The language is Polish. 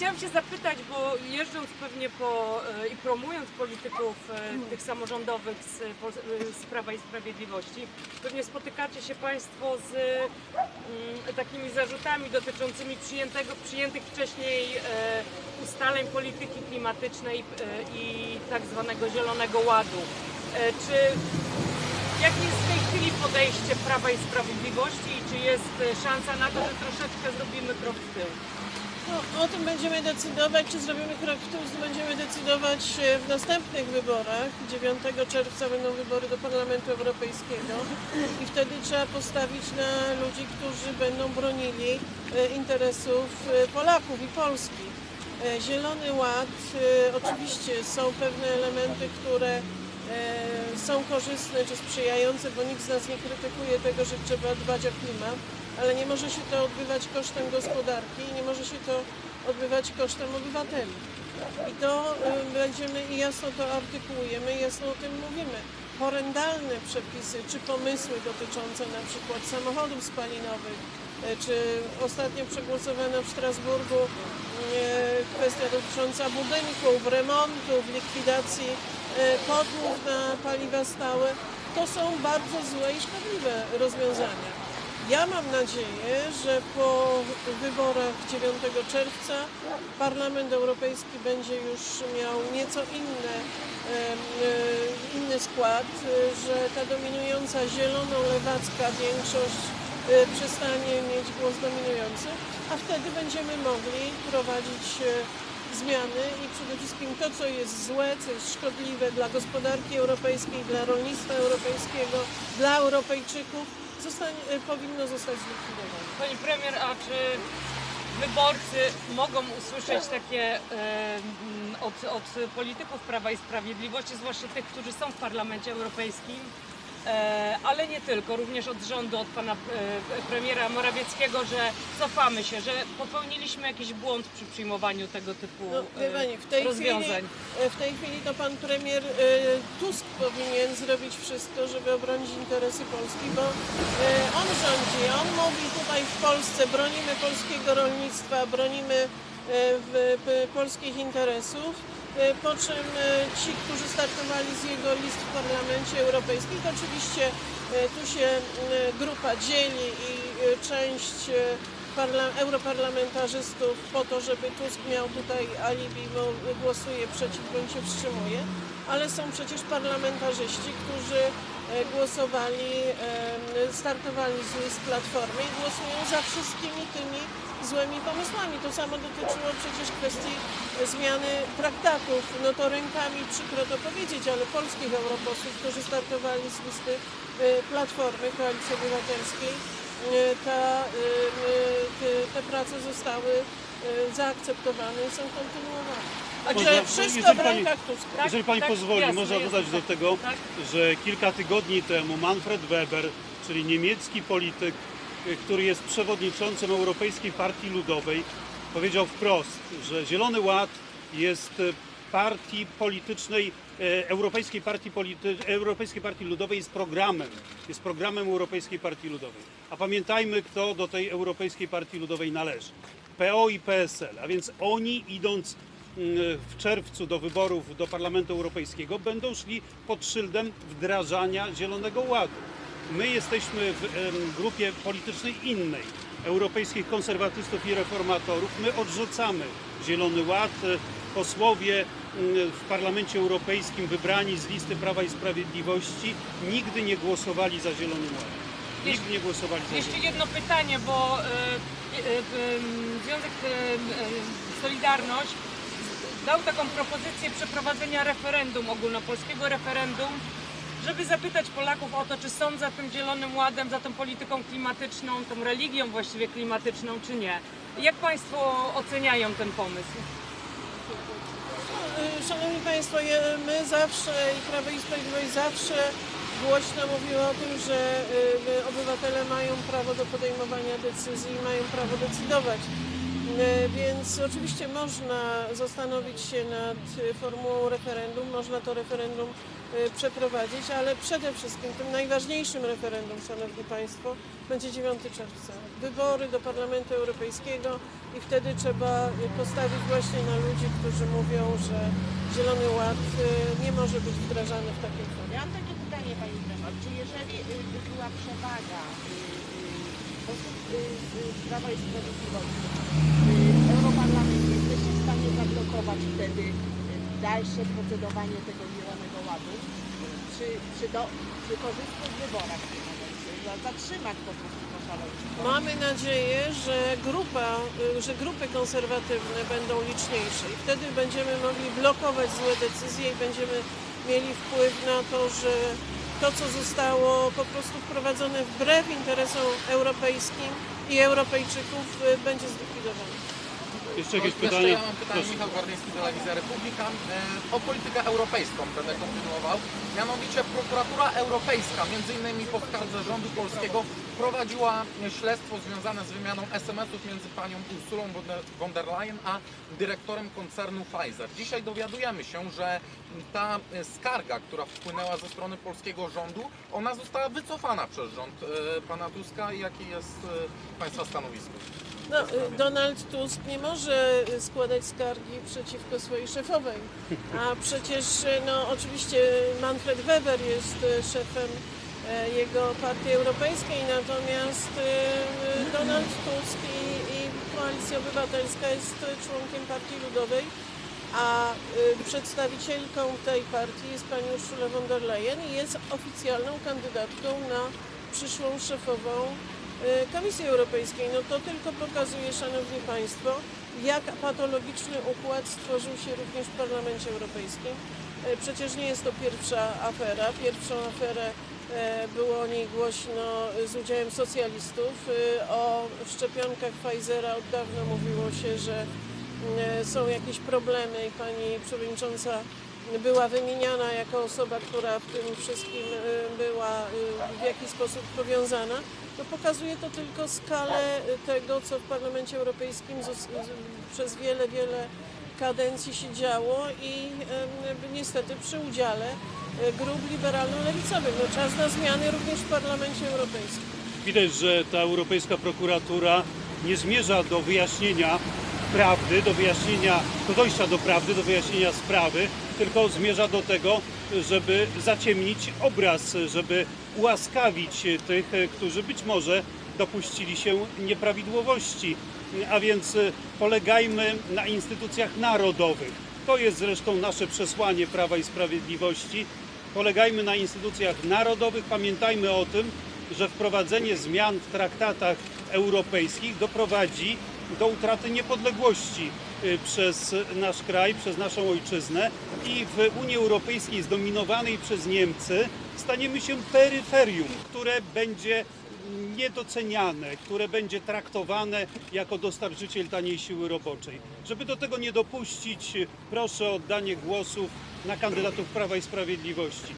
chciałam się zapytać, bo jeżdżąc pewnie po e, i promując polityków e, tych samorządowych z, e, z Prawa i Sprawiedliwości, pewnie spotykacie się Państwo z mm, takimi zarzutami dotyczącymi przyjętego, przyjętych wcześniej ustaleń polityki klimatycznej i tak zwanego Zielonego Ładu. Czy Jakie jest w tej chwili podejście Prawa i Sprawiedliwości i czy jest szansa na to, że troszeczkę zrobimy krok w tył? No, o tym będziemy decydować, czy zrobimy krok w tył, będziemy decydować e, w następnych wyborach. 9 czerwca będą wybory do Parlamentu Europejskiego i wtedy trzeba postawić na ludzi, którzy będą bronili e, interesów e, Polaków i Polski. Zielony Ład, oczywiście są pewne elementy, które są korzystne czy sprzyjające, bo nikt z nas nie krytykuje tego, że trzeba dbać o klimat, ale nie może się to odbywać kosztem gospodarki i nie może się to odbywać kosztem obywateli. I to y, będziemy i jasno to artykułujemy, jasno o tym mówimy. Horrendalne przepisy czy pomysły dotyczące na przykład samochodów spalinowych, y, czy ostatnio przegłosowana w Strasburgu y, kwestia dotycząca budynków, remontów, likwidacji kotłów na paliwa stałe, to są bardzo złe i szkodliwe rozwiązania. Ja mam nadzieję, że po wyborach 9 czerwca Parlament Europejski będzie już miał nieco inne, e, inny skład, e, że ta dominująca zielono-lewacka większość e, przestanie mieć głos dominujący, a wtedy będziemy mogli prowadzić zmiany i przede wszystkim to, co jest złe, co jest szkodliwe dla gospodarki europejskiej, dla rolnictwa europejskiego, dla Europejczyków, zostanie, e, powinno zostać zlikwidowane. Pani premier, a czy wyborcy mogą usłyszeć takie e, od, od polityków Prawa i Sprawiedliwości, zwłaszcza tych, którzy są w Parlamencie Europejskim, ale nie tylko, również od rządu, od pana e, premiera Morawieckiego, że cofamy się, że popełniliśmy jakiś błąd przy przyjmowaniu tego typu No, e, pani, w tej, chwili, rozwiązań. e, w tej chwili to pan premier e, Tusk powinien zrobić wszystko, żeby obronić interesy Polski, bo e, on rządzi, on mówi tutaj w Polsce, bronimy polskiego rolnictwa, bronimy e, polskich interesów, e, po czym e, ci, którzy startowali z jego list w Parlamencie Europejskim, to oczywiście e, tu się e, grupa dzieli i e, część e, parla- europarlamentarzystów po to, żeby Tusk miał tutaj alibi, bo głosuje przeciw bądź się wstrzymuje, ale są przecież parlamentarzyści, którzy e, głosowali, em, startowali z Platformy i głosują za wszystkimi tymi złymi pomysłami. To samo dotyczyło przecież kwestii e, zmiany traktatów. No to rękami przykro to powiedzieć, ale polskich europosłów, którzy startowali z listy e, Platformy Koalicji Obywatelskiej, e, ta, e, te, prace zostały e, zaakceptowane i są kontynuowane. Można- wszystko jeżeli w pani- rękach. Tak, Jeżeli pani tak, pozwoli, jasne, można jasne, dodać do tak. tego, Tak. że kilka tygodni temu Manfred Weber, czyli niemiecki polityk, y, który jest przewodniczącym Europejskiej Partii Ludowej, powiedział wprost, że Zielony Ład jest y, partii politycznej, e, Europejskiej Partii, Polity, Europejskiej Partii Ludowej jest programem, jest programem Europejskiej Partii Ludowej. A pamiętajmy, kto do tej Europejskiej Partii Ludowej należy. PO i PSL, a więc oni idąc w czerwcu do wyborów do Parlamentu Europejskiego będą szli pod szyldem wdrażania Zielonego Ładu. My jesteśmy w grupie politycznej innej, europejskich konserwatystów i reformatorów. My odrzucamy Zielony Ład. E, Posłowie mm, w Parlamencie Europejskim wybrani z listy Prawa i Sprawiedliwości nigdy nie głosowali za Zielonym Ładem. Nigdy nie głosowali za Jeszcze jedno pytanie, bo e, e, e, Związek e, e, Solidarność dał taką propozycję przeprowadzenia referendum, ogólnopolskiego referendum, żeby zapytać Polaków o to, czy są za tym Zielonym Ładem, za tą polityką klimatyczną, tą religią właściwie klimatyczną, czy nie. Jak Państwo oceniają ten pomysł? Y, Szanowni Państwo, my zawsze i Prawo i Sprawiedliwość zawsze głośno mówiło o tym, że y, obywatele mają prawo do podejmowania decyzji i mają prawo decydować. Y, Więc oczywiście można zastanowić się nad formułą referendum, można to referendum y, przeprowadzić, ale przede wszystkim tym najważniejszym referendum, Szanowni Państwo, będzie 9 czerwca. wybory do Parlamentu Europejskiego i wtedy trzeba postawić właśnie na ludzi, którzy mówią, że Zielony Ład y, nie może być wdrażany w takiej formie. Ja mam takie pytanie Pani Premier, czy jeżeli y, by była przewaga y, y, posłów Prawa i Sprawiedliwości y, w Europarlamencie, jesteście w stanie zablokować wtedy y, dalsze procedowanie tego Zielonego Ładu? Czy, czy, do, czy wyborach w tym momencie? Za- Zatrzymać po prostu to szaleństwo? Mamy nadzieję, że, grupa, y, że grupy konserwatywne będą liczniejsze i wtedy będziemy mogli blokować złe decyzje i będziemy mieli wpływ na to, że to, co zostało po prostu wprowadzone wbrew interesom europejskim i Europejczyków, y, będzie zlikwidowane. Jeszcze jakieś Jeszcze pytanie? ja mam pytanie, Proszę. Michał Gwardyński, Telewizja Republika. E, O politykę europejską będę kontynuował. Mianowicie prokuratura europejska, między innymi po skardze rządu polskiego, prowadziła śledztwo związane z wymianą SMS-ów między panią Ursulą von der- Leyen a dyrektorem koncernu Pfizer. Dzisiaj dowiadujemy się, że ta e, skarga, która wpłynęła ze strony polskiego rządu, ona została wycofana przez rząd e, pana Tuska. Jakie jest e, państwa stanowisko? No, Donald Tusk nie może składać skargi przeciwko swojej szefowej, a przecież no, oczywiście Manfred Weber jest szefem jego partii europejskiej, natomiast y, y, Donald Tusk i, i Koalicja Obywatelska jest członkiem Partii Ludowej, a przedstawicielką tej partii jest pani Ursula von der Leyen i jest oficjalną kandydatką na przyszłą szefową Komisji Europejskiej. No to tylko pokazuje, Szanowni Państwo, jak patologiczny układ stworzył się również w Parlamencie Europejskim. Przecież nie jest to pierwsza afera. Pierwszą aferę e, było o niej głośno z udziałem socjalistów. Y, O szczepionkach Pfizera od dawna mówiło się, że e, są jakieś problemy i pani przewodnicząca była wymieniana jako osoba, która w tym wszystkim e, była e, w jakiś sposób powiązana, to pokazuje to tylko skalę e, tego, co w Parlamencie Europejskim przez wiele, wiele kadencji się działo i niestety przy udziale e, grup liberalno-lewicowych. No, czas na zmiany również w Parlamencie Europejskim. Widać, że ta Europejska Prokuratura nie zmierza do wyjaśnienia prawdy, do wyjaśnienia, do dojścia do prawdy, do wyjaśnienia sprawy, tylko zmierza do tego, żeby zaciemnić obraz, żeby ułaskawić tych, którzy być może dopuścili się nieprawidłowości. A więc polegajmy na instytucjach narodowych. To jest zresztą nasze przesłanie Prawa i Sprawiedliwości. Polegajmy na instytucjach narodowych, pamiętajmy o tym, że wprowadzenie zmian w traktatach europejskich doprowadzi do utraty niepodległości y, przez nasz kraj, przez naszą ojczyznę i w Unii Europejskiej zdominowanej przez Niemcy staniemy się peryferium, które będzie niedoceniane, które będzie traktowane jako dostarczyciel taniej siły roboczej. Żeby do tego nie dopuścić, proszę o oddanie głosów na kandydatów Prawa i Sprawiedliwości.